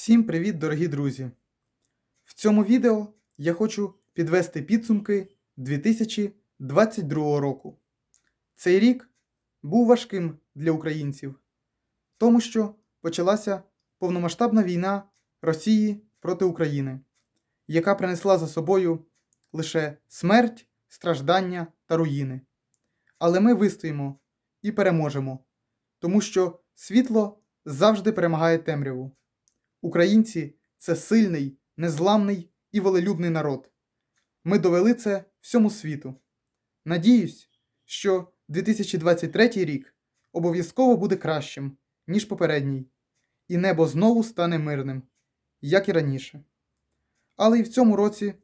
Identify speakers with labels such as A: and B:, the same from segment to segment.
A: Всім привіт, дорогі друзі! В цьому відео я хочу підвести підсумки 2022 року. Цей рік був важким для українців, тому що почалася повномасштабна війна Росії проти України, яка принесла за собою лише смерть, страждання та руїни. Але ми вистоїмо і переможемо, тому що світло завжди перемагає темряву. Українці це сильний, незламний і волелюбний народ. Ми довели це всьому світу. Надіюсь, що 2023 рік обов'язково буде кращим, ніж попередній, і небо знову стане мирним, як і раніше. Але і в цьому році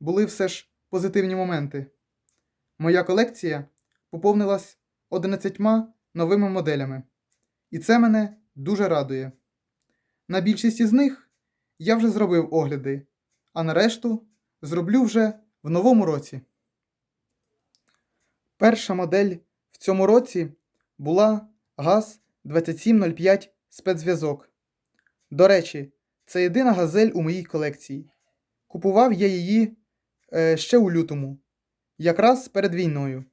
A: були все ж позитивні моменти. Моя колекція поповнилась 11 новими моделями, і це мене дуже радує. На більшість із них я вже зробив огляди, а на решту зроблю вже в новому році. Перша модель в цьому році була ГАЗ 2705 спецзв'язок. До речі, це єдина газель у моїй колекції. Купував я її е, ще у лютому, якраз перед війною.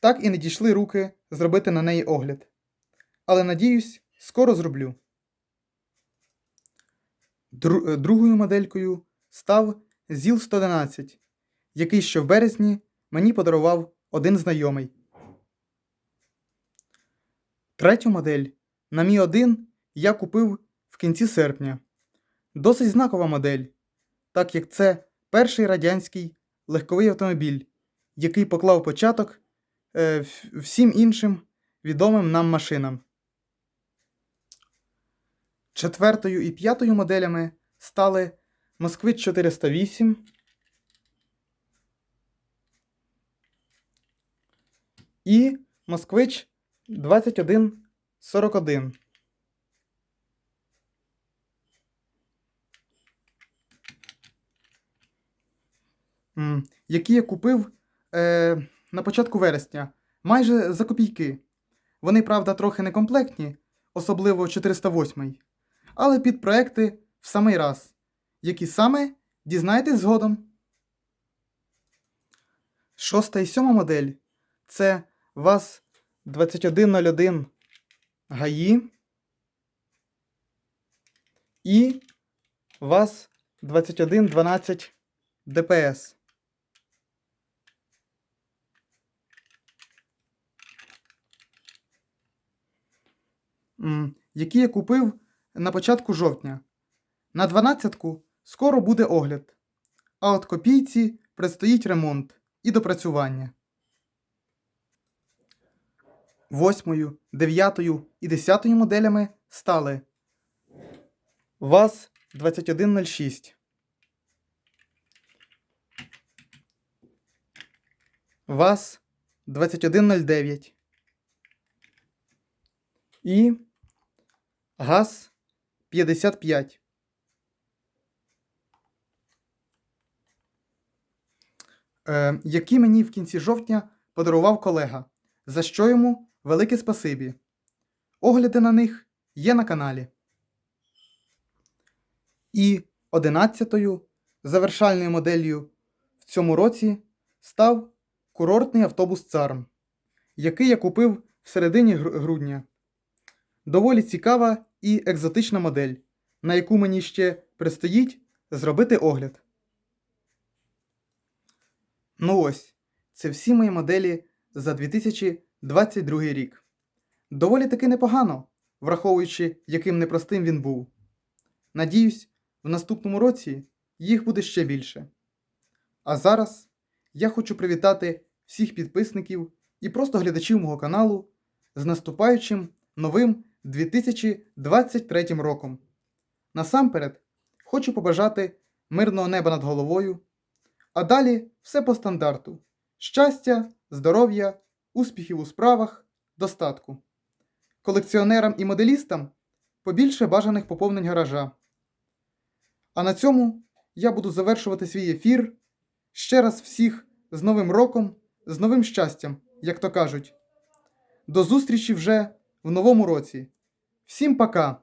A: Так і не дійшли руки зробити на неї огляд. Але надіюсь, скоро зроблю. Е, Другою моделькою став ЗІЛ-111, який ще в березні мені подарував один знайомий. Третю модель на Мі 1 я купив в кінці серпня. Досить знакова модель, так як це перший радянський легковий автомобіль, який поклав початок е, всім іншим відомим нам машинам. Четвертою і п'ятою моделями стали Москвич 408 і Москвич 2141. М, Які я купив е, на початку вересня, майже за копійки. Вони, правда, трохи некомплектні, особливо 408 але під проекти в самий раз, які саме дізнаєтесь згодом. Шоста і сьома модель це ВАЗ 2101 ГАІ і ВАЗ 2112 ДПС. Які я купив на початку жовтня. На 12-ку скоро буде огляд, а от копійці предстоїть ремонт і допрацювання. Восьмою, дев'ятою і десятою моделями стали ВАЗ 2106, ВАЗ 2109 і ГАЗ 55. Е, які мені в кінці жовтня подарував колега, за що йому велике спасибі. Огляди на них є на каналі. І одинадцятою завершальною моделлю в цьому році став курортний автобус Царм, який я купив в середині грудня. Доволі цікава і екзотична модель, на яку мені ще предстоїть зробити огляд. Ну ось, це всі мої моделі за 2022 рік. Доволі таки непогано, враховуючи, яким непростим він був. Надіюсь, в наступному році їх буде ще більше. А зараз я хочу привітати всіх підписників і просто глядачів мого каналу з наступаючим новим 2023 роком. Насамперед, хочу побажати мирного неба над головою, а далі все по стандарту: щастя, здоров'я, успіхів у справах, достатку. Колекціонерам і моделістам побільше бажаних поповнень гаража. А на цьому я буду завершувати свій ефір. Ще раз всіх з Новим роком, з новим щастям, як то кажуть. До зустрічі вже в новому році. Всім пока!